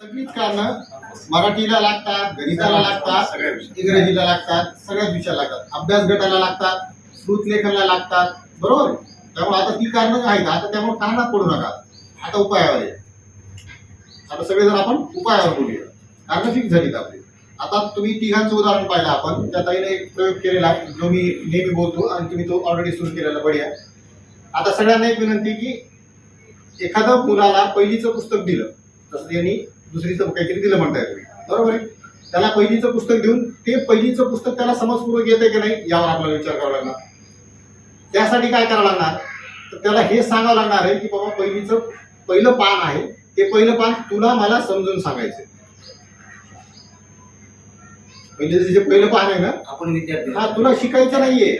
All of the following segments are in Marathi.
सगळीच कारणं मराठीला लागतात गणिताला लागतात इंग्रजीला लागतात सगळ्याच विषयाला लागतात. अभ्यास गटाला लागतात श्रुतलेखनला लागतात. बरोबर? त्यामुळे आता ती कारणं आहेत. आता त्यामुळे कारणात पडू नका. आता उपायावर आहे आता सगळेजण आपण उपायावर बोलूया. कारण फिक्स झालीत आपली. आता तुम्ही तिघांचं उदाहरण पाहिलं आपण. त्या ताईने एक प्रयोग केलेला जो मी नेहमी बोलतो आणि तुम्ही तो ऑलरेडी सुरू केलेला. बढिया. आता सगळ्यांना एक विनंती की एखाद्या मुलाला पहिलीचं पुस्तक दिलं तसं त्यांनी दुसरीचं काहीतरी दिलं म्हणताय तुम्ही. बरोबर आहे? त्याला पहिलीचं पुस्तक देऊन ते पहिलीचं पुस्तक त्याला समजपूर्वक येते की नाही यावर आपल्याला विचार करावा लागणार. त्यासाठी काय करावं लागणार? तर त्याला हे सांगावं लागणार आहे की बाबा पहिलीचं पहिलं पान आहे ते पहिलं पान तुला मला समजून सांगायचं पहिलं जे पहिलं पान आहे ना आपण विद्यार्थी हा तुला शिकायचं नाहीये.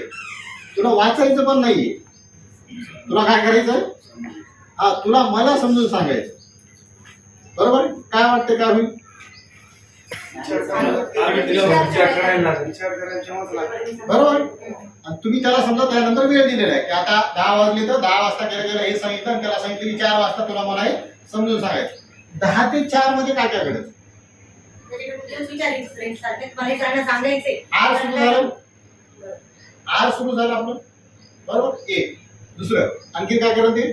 तुला वाचायचं पण नाहीये. तुला काय करायचं हा तुला मला समजून सांगायचं बरोबर आहे? काय वाटतं काय होईल? बरोबर आणि तुम्ही त्याला समजा त्यानंतर वेळ दिलेला आहे की आता दहा वाजले तर दहा वाजता केलं गेलं हे सांगितलं आणि त्याला सांगितलं की चार वाजता तुला मला हे समजून सांगायचं. दहा ते चारमध्ये काय काय घडत? आर सुरू झालं? आर सुरू झालं आपलं? बरोबर? एक. दुसरं. आणखी काय करत येईल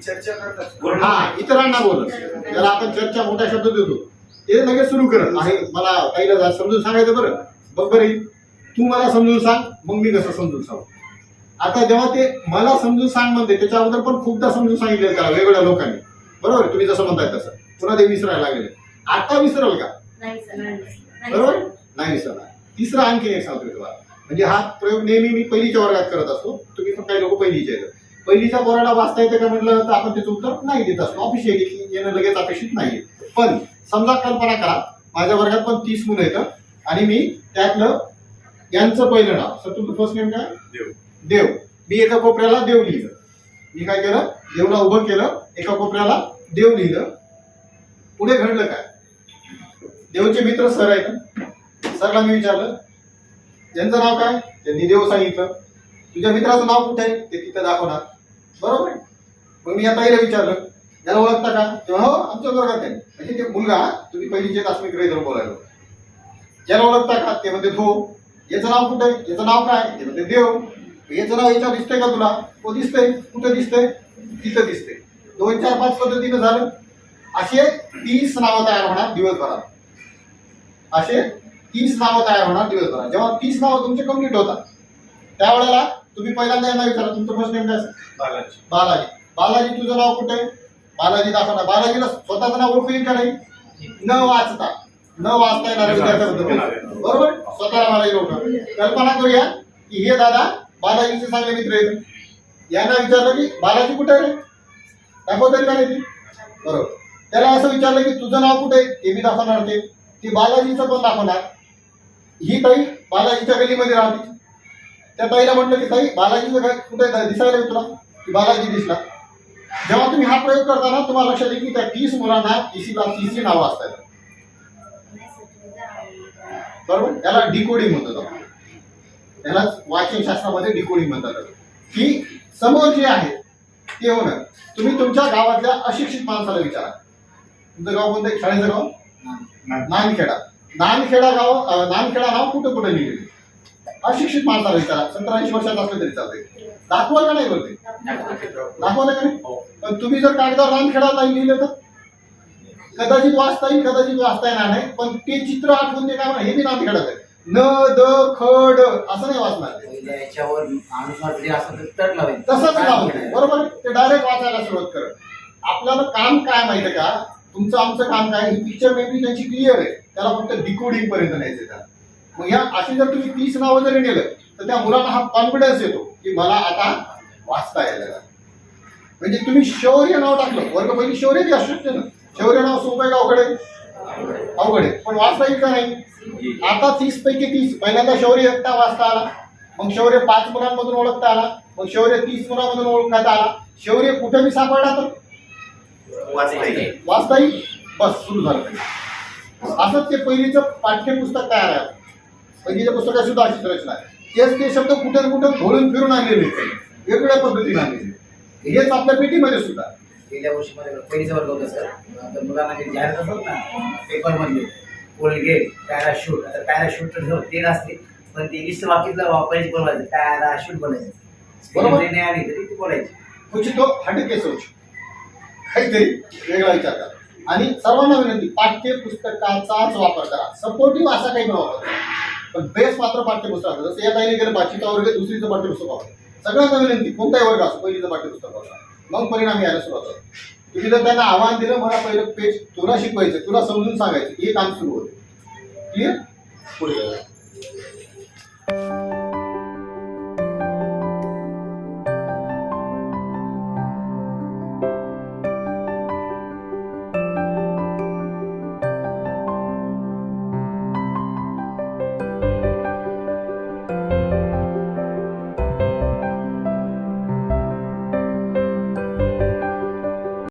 चर्चा करतात. हा इतरांना बोलत ज्याला आपण चर्चा मोठा शब्द देतो. ते लगेच सुरू करत. आहे मला जा- समजून सांगायचं बरं. बघ बरं तू मला समजून सांग मग मी कसं समजून सांगू? आता जेव्हा ते मला समजून सांग म्हणते त्याच्या अगोदर पण खूपदा समजून सांगितलं त्याला वेगवेगळ्या लोकांनी. बरोबर? तुम्ही जसं म्हणताय तसं. पुन्हा ते विसरायला लागले. आता विसरल का? नाही सर. नाही नाही बरोबर? सर. नाही विसरणार. तिसरा आणखी एक सांगतो तुम्हाला. म्हणजे हा प्रयोग नेहमी मी पहिलीच्या वर्गात करत असतो. तुम्ही पण काही लोक पहिलीचे आहेत. पहिलीच्या पोराला वाचता येतं का म्हटलं तर आपण त्याचं उत्तर नाही देत असतो. ऑफिशियली की येणं लगेच अपेक्षित नाही पण समजा कल्पना करा माझ्या वर्गात पण तीस मुलं येतं आणि मी त्यातलं यांचं पहिलं नाव सर तुमचं फर्स्ट नेम काय? देव. देव. मी एका कोपऱ्याला देव लिहिलं. मी काय केलं? देवला उभं केलं एका कोपऱ्याला देव लिहिलं. पुढे घडलं काय? देवचे मित्र सर आहेत. सरला मी विचारलं यांचं नाव काय? त्यांनी देव सांगितलं तुझ्या मित्राचं नाव कुठे आहे? ते तिथं दाखवणार. बरोबर? आहे मग मी या ताईला विचारलं याला ओळखता का? तेव्हा हो आमच्या वर्गात आहे. म्हणजे ते मुलगा तुम्ही पहिली जे मी ग्रहित बोलायला याला ओळखता का? ते म्हणते धो याचं नाव कुठे आहे? याचं नाव काय? ते म्हणते देव. याचं नाव याच्यावर दिसतंय का तुला? तो दिसतंय. कुठं दिसतंय? तिथं दिसतंय. दोन चार पाच पद्धतीनं झालं. असे तीस नावं तयार होणार दिवसभरात. असे तीस नावं तयार होणार दिवसभरात. जेव्हा तीस नावं तुमचे कंप्लीट होतात त्यावेळेला तुम्ही पहिल्यांदा यांना विचारा तुमचं फर्स्ट नेम काय? बालाजी. बालाजी. बालाजी तुझं नाव कुठे? आहे बालाजी दाखवणार बालाजीला स्वतःचं नाव ओळखू येईल का नाही? न वाचता. न वाचता विद्यार्थ्यांबद्दल. बरोबर? स्वतःला बालाजी ओळख कल्पना करूया की हे दादा बालाजीचे चांगले मित्र आहेत. यांना विचारलं की बालाजी कुठे आहे रे? दाखवता येईल का नाही ती? बरोबर. त्याला असं विचारलं की तुझं नाव कुठे? आहे ते बी दाखवणार ते. ती बालाजीचं पण दाखवणार. ही ताई बालाजीच्या गलीमध्ये राहते. त्या ताईला म्हटलं की ताई बालाजीचं घर कुठे? दिसायला तुला? की बालाजी दिसला. जेव्हा तुम्ही हा प्रयोग करता ना तुम्हाला लक्षात येईल की त्या तीस मुलांना तीसला तीसची नावं असतात. बरोबर? त्याला डिकोडिंग म्हणतात. त्याला वाचन शास्त्रामध्ये डिकोडिंग म्हणतात. की समोर जे आहे ते होणं. तुम्ही तुमच्या गावातल्या अशिक्षित माणसाला विचारा. तुमचं गाव कोणतं आहे? शाळेचं गाव? नानखेडा. नानखेडा. गाव नानखेडा नाव कुठं कुठं लिहिलेलं अशिक्षित माणसाला विचारा सत्तर ऐंशी वर्षात असलं तरी चालतंय. दाखवाल का नाही वरती दाखवलं का नाही? पण तुम्ही जर कागदावर नानखेडा नाही लिहिलं तर? कदाचित वाचता येईल कदाचित वाचता येणार नाही. पण ते चित्र आठवून दे काय हे बी नानखेडाच आहे. न द ख ड असं नाही वाचणार ते. याच्यावर तसंच आहे. बरोबर? ते डायरेक्ट वाचायला सुरुवात कर. आपल्याला काम काय माहिती आहे का? तुमचं आमचं काम काय? ही पिक्चर मेमरी त्यांची क्लिअर आहे. त्याला फक्त डिकोडिंग पर्यंत न्यायचं त्याला. मग ह्या अशी जर तुम्ही तीस नावं जरी नेलं तर त्या मुलांना हा कॉन्फिडन्स येतो की मला आता वाचता यायला. म्हणजे तुम्ही शौर्य नाव टाकलं. वर्ग पहिली शौर्य बी असू शकते ना. शौर्य नाव सोपं आहे का अवघड आहे? अवघड आहे. पण वाचता येईल का नाही? आता तीस पैकी तीस. पहिल्यांदा शौर्य एकटा वाचता आला. मग शौर्य पाच मुलांमधून ओळखता आला. मग शौर्य तीस मुलांमधून ओळखता आला. शौर्य कुठे मी सापडला तर? वाचता येईल. बस सुरू झालं. असंच ते पहिलीचं पाठ्यपुस्तक तयार आहे. पहिलीच्या पुस्तकात सुद्धा अशीच रचना आहे. तेच ते शब्द कुठे कुठे घोळून फिरून आणलेले. वेगवेगळ्या पद्धतीने आणलेले हेच आपल्या पेटीमध्ये सुद्धा. गेल्या वर्षी मध्ये पहिलीचा वर्ग होता सर. तर मुलांना जे जाहिरात असतात ना पेपरमधले कोलगेट पॅराशूट. आता पॅराशूट तर ते नसते पण ते इंग्लिशचं वाक्यातलं वापरायची बोलायचं पॅराशूट बोलायचं. बरोबर. नाही आली तरी ती बोलायची. कुछ तो हटके सोच. काहीतरी वेगळा विचार करा. आणि सर्वांना विनंती पाठ्यपुस्तकाचाच वापर करा. सपोर्टिव्ह असा काही न वापर करा पण बेस मात्र पाठ्यपुस्तक जसं या ताईने गेलं पाचवीचा वर्ग दुसरीचं पाठ्यपुस्तक वापर. सगळ्यांना विनंती कोणताही वर्ग असो पहिलीचं पाठ्यपुस्तक वापरा. मग परिणाम यायला सुरुवात होतो. तुम्ही जर त्यांना आव्हान दिलं मला पहिलं पेज तुला शिकवायचं तुला समजून सांगायचं हे काम सुरू होते. क्लिअर पुढे जाऊया.